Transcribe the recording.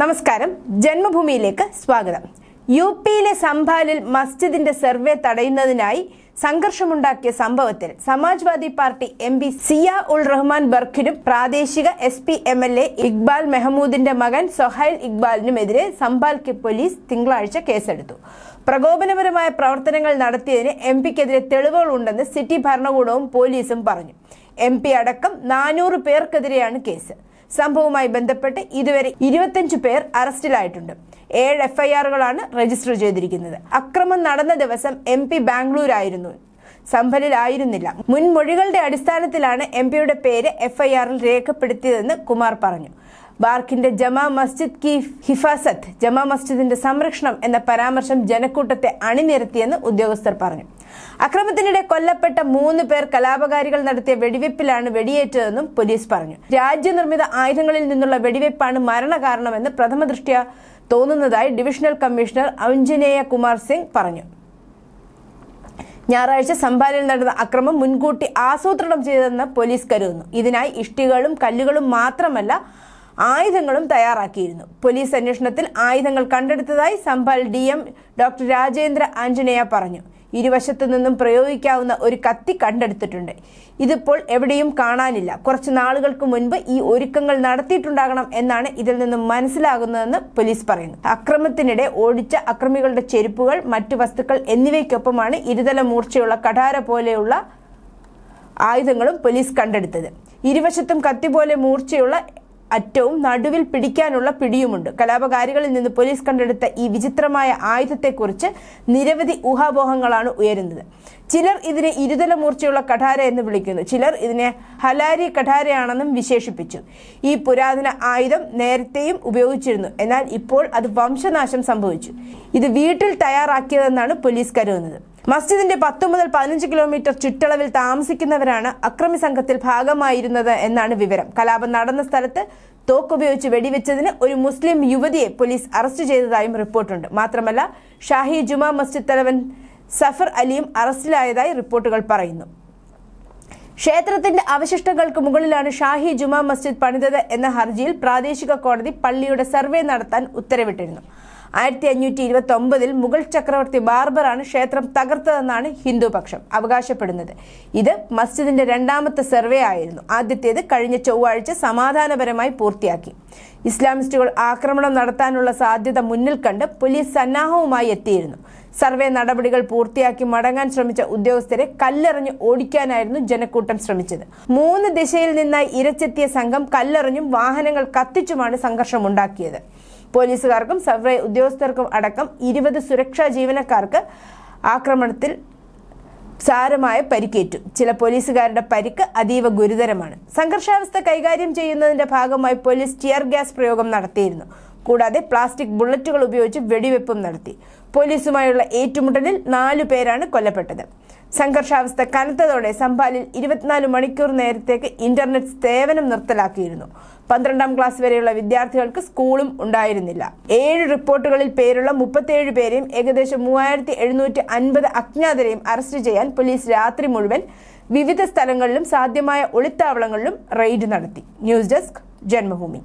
നമസ്കാരം. ജന്മഭൂമിയിലേക്ക് സ്വാഗതം. യു പിയിലെ സംഭാലിൽ മസ്ജിദിന്റെ സർവേ തടയുന്നതിനായി സംഘർഷമുണ്ടാക്കിയ സംഭവത്തിൽ Samajwadi party M P Zia ul Rahman ബർഖിനും പ്രാദേശിക S P M L A Iqbal മെഹമൂദിന്റെ മകൻ സൊഹൈൽ ഇക്ബാലിനുമെതിരെ സംഭാൽക്ക് പോലീസ് തിങ്കളാഴ്ച കേസെടുത്തു. പ്രകോപനപരമായ പ്രവർത്തനങ്ങൾ നടത്തിയതിന് എം പിക്കെതിരെ തെളിവുകൾ ഉണ്ടെന്ന് സിറ്റി ഭരണകൂടവും പോലീസും പറഞ്ഞു. എം പി അടക്കം നാനൂറ് പേർക്കെതിരെയാണ് കേസ്. സംഭവവുമായി ബന്ധപ്പെട്ട് ഇതുവരെ ഇരുപത്തഞ്ച് പേർ അറസ്റ്റിലായിട്ടുണ്ട്. ഏഴ് എഫ്ഐആറുകളാണ് രജിസ്റ്റർ ചെയ്തിരിക്കുന്നത്. അക്രമം നടന്ന ദിവസം എം പി ബാംഗ്ലൂരായിരുന്നു. സംഭലിലായിരുന്നില്ല. മുൻമൊഴികളുടെ അടിസ്ഥാനത്തിലാണ് എം പിയുടെ പേര് എഫ്ഐആറിൽ രേഖപ്പെടുത്തിയതെന്ന് കുമാർ പറഞ്ഞു. ബാർക്കിന്റെ ജമാ മസ്ജിദ് കി ഹിഫാസത്ത് ജമാ മസ്ജിദിന്റെ സംരക്ഷണം എന്ന പരാമർശം ജനക്കൂട്ടത്തെ അണിനിരത്തിയെന്ന് ഉദ്യോഗസ്ഥർ പറഞ്ഞു. അക്രമത്തിനിടെ കൊല്ലപ്പെട്ട മൂന്ന് പേർ കലാപകാരികൾ നടത്തിയ വെടിവെപ്പിലാണ് വെടിയേറ്റതെന്നും പോലീസ് പറഞ്ഞു. രാജ്യനിർമ്മിത ആയുധങ്ങളിൽ നിന്നുള്ള വെടിവെപ്പാണ് മരണകാരണമെന്ന് പ്രഥമ ദൃഷ്ട്യ തോന്നുന്നതായി ഡിവിഷണൽ കമ്മീഷണർ അഞ്ജനേയ കുമാർ സിംഗ് പറഞ്ഞു. ഞായറാഴ്ച സംഭാലിൽ നടന്ന അക്രമം മുൻകൂട്ടി ആസൂത്രണം ചെയ്തതെന്ന് പോലീസ് കരുതുന്നു. ഇതിനായി ഇഷ്ടികളും കല്ലുകളും മാത്രമല്ല ആയുധങ്ങളും തയ്യാറാക്കിയിരുന്നു. പോലീസ് അന്വേഷണത്തിൽ ആയുധങ്ങൾ കണ്ടെടുത്തതായി Sambhal D M doctor Rajendra Anjaneya പറഞ്ഞു. ഇരുവശത്തു നിന്നും പ്രയോഗിക്കാവുന്ന ഒരു കത്തി കണ്ടെടുത്തിട്ടുണ്ട്. ഇതിപ്പോൾ എവിടെയും കാണാനില്ല. കുറച്ച് നാളുകൾക്ക് മുൻപ് ഈ ഒരുക്കങ്ങൾ നടത്തിയിട്ടുണ്ടാകണം എന്നാണ് ഇതിൽ നിന്നും മനസ്സിലാകുന്നതെന്ന് പോലീസ് പറയുന്നു. അക്രമത്തിനിടെ ഓടിച്ച അക്രമികളുടെ ചെരുപ്പുകൾ മറ്റു വസ്തുക്കൾ എന്നിവയ്ക്കൊപ്പമാണ് ഇരുതല മൂർച്ചയുള്ള കഠാര പോലെയുള്ള ആയുധങ്ങളും പോലീസ് കണ്ടെടുത്തത്. ഇരുവശത്തും കത്തി പോലെ മൂർച്ചയുള്ള അറ്റവും നടുവിൽ പിടിക്കാനുള്ള പിടിയുമുണ്ട്. കലാപകാരികളിൽ നിന്ന് പോലീസ് കണ്ടെടുത്ത ഈ വിചിത്രമായ ആയുധത്തെക്കുറിച്ച് നിരവധി ഊഹാപോഹങ്ങളാണ് ഉയരുന്നത്. ചിലർ ഇതിനെ ഇരുതല മൂർച്ചയുള്ള കഠാര എന്ന് വിളിക്കുന്നു. ചിലർ ഇതിനെ ഹലാരി കഠാരയാണെന്നും വിശേഷിപ്പിച്ചു. ഈ പുരാതന ആയുധം നേരത്തെയും ഉപയോഗിച്ചിരുന്നു. എന്നാൽ ഇപ്പോൾ അത് വംശനാശം സംഭവിച്ചു. ഇത് വീട്ടിൽ തയ്യാറാക്കിയതെന്നാണ് പോലീസ് കരുതുന്നത്. മസ്ജിദിന്റെ പത്തു മുതൽ പതിനഞ്ച് കിലോമീറ്റർ ചുറ്റളവിൽ താമസിക്കുന്നവരാണ് അക്രമി സംഘത്തിൽ ഭാഗമായിരുന്നത് എന്നാണ് വിവരം. കലാപം നടന്ന സ്ഥലത്ത് തോക്കുപയോഗിച്ച് വെടിവെച്ചതിന് ഒരു മുസ്ലിം യുവതിയെ പോലീസ് അറസ്റ്റ് ചെയ്തതായും റിപ്പോർട്ടുണ്ട്. മാത്രമല്ല ഷാഹി ജുമാ മസ്ജിദ് തലവൻ സഫർ അലിയും അറസ്റ്റിലായതായി റിപ്പോർട്ടുകൾ പറയുന്നു. ക്ഷേത്രത്തിന്റെ അവശിഷ്ടങ്ങൾക്ക് മുകളിലാണ് ഷാഹി ജുമാ മസ്ജിദ് പണിതത് എന്ന ഹർജിയിൽ പ്രാദേശിക കോടതി പള്ളിയുടെ സർവേ നടത്താൻ ഉത്തരവിട്ടിരുന്നു. ആയിരത്തി അഞ്ഞൂറ്റി ഇരുപത്തി ഒമ്പതിൽ മുഗൾ ചക്രവർത്തി ബാർബറാണ് ക്ഷേത്രം തകർത്തതെന്നാണ് ഹിന്ദുപക്ഷം അവകാശപ്പെടുന്നത്. ഇത് മസ്ജിദിന്റെ രണ്ടാമത്തെ സർവേ ആയിരുന്നു. ആദ്യത്തേത് കഴിഞ്ഞ ചൊവ്വാഴ്ച സമാധാനപരമായി പൂർത്തിയാക്കി. ഇസ്ലാമിസ്റ്റുകൾ ആക്രമണം നടത്താനുള്ള സാധ്യത മുന്നിൽ കണ്ട് പോലീസ് സന്നാഹവുമായി എത്തിയിരുന്നു. സർവേ നടപടികൾ പൂർത്തിയാക്കി മടങ്ങാൻ ശ്രമിച്ച ഉദ്യോഗസ്ഥരെ കല്ലെറിഞ്ഞ് ഓടിക്കാനായിരുന്നു ജനക്കൂട്ടം ശ്രമിച്ചത്. മൂന്ന് ദിശയിൽ നിന്നായി ഇരച്ചെത്തിയ സംഘം കല്ലെറിഞ്ഞും വാഹനങ്ങൾ കത്തിച്ചുമാണ് സംഘർഷമുണ്ടാക്കിയത്. പോലീസുകാർക്കും സർവേ ഉദ്യോഗസ്ഥർക്കും അടക്കം ഇരുപത് സുരക്ഷാ ജീവനക്കാർക്ക് ആക്രമണത്തിൽ സാരമായ പരിക്കേറ്റു. ചില പോലീസുകാരുടെ പരിക്ക് അതീവ ഗുരുതരമാണ്. സംഘർഷാവസ്ഥ കൈകാര്യം ചെയ്യുന്നതിന്റെ ഭാഗമായി പോലീസ് ടിയർ ഗ്യാസ് പ്രയോഗം നടത്തിയിരുന്നു. കൂടാതെ പ്ലാസ്റ്റിക് ബുള്ളറ്റുകൾ ഉപയോഗിച്ച് വെടിവെപ്പും നടത്തി. പോലീസുമായുള്ള ഏറ്റുമുട്ടലിൽ നാലു പേരാണ് കൊല്ലപ്പെട്ടത്. സംഘർഷാവസ്ഥ കനത്തതോടെ സംഭാലിൽ ഇരുപത്തിനാല് മണിക്കൂർ നേരത്തേക്ക് ഇന്റർനെറ്റ് സേവനം നിർത്തലാക്കിയിരുന്നു. പന്ത്രണ്ടാം ക്ലാസ് വരെയുള്ള വിദ്യാർത്ഥികൾക്ക് സ്കൂളും ഉണ്ടായിരുന്നില്ല. ഏഴ് റിപ്പോർട്ടുകളിൽ പേരുള്ള മുപ്പത്തിയേഴ് പേരെയും ഏകദേശം മൂവായിരത്തി എഴുന്നൂറ്റി അൻപത് അജ്ഞാതരെയും അറസ്റ്റ് ചെയ്യാൻ പോലീസ് രാത്രി മുഴുവൻ വിവിധ സ്ഥലങ്ങളിലും സാധ്യമായ ഒളിത്താവളങ്ങളിലും റെയ്ഡ് നടത്തി. News desk Janmabhumi.